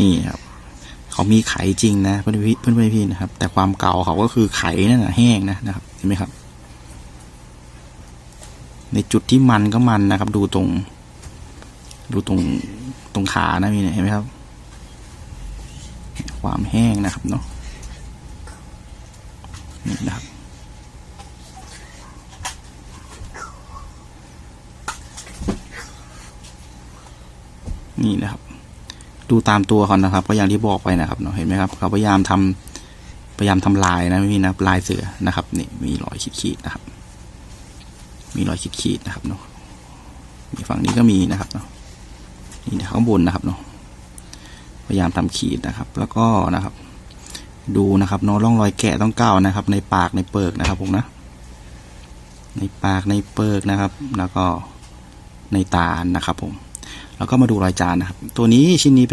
นี่ครับเขามีไขจริงนะเพื่อนพี่เพื่อนพี่นะครับ แต่ความเก่าเขาก็คือไขนั่นนะแห้งนะนะครับเห็นไหมครับ ในจุดที่มันก็มันนะครับ ดูตรง ดูตรงตรงขานะมีเนี่ยเห็นไหมครับ ความแห้งนะครับเนาะนี่นะครับนี่นะครับ ดูตามตัวเขานะครับ ก็อย่างที่บอกไปนะครับเนาะเห็นไหมครับเขาพยายามทำพยายามทำลายนะพี่นะลายเสือนะครับนี่มีรอยขีดๆนะครับ มีรอยขีดๆนะครับเนาะมีฝั่งนี้ก็มีนะครับเนาะนี่นะข้างบนนะครับเนาะพยายามทำขีดนะครับ แล้วก็นะครับ ดูนะครับเนาะร่องรอยแกะต้องเก้านะครับ ในปากในเปิกนะครับผมนะในปากในเปิกนะครับ แล้วก็ในตานะครับผม แล้วก็มาดูรอยจานนะครับ ตัวนี้ชิ้นนี้เป็น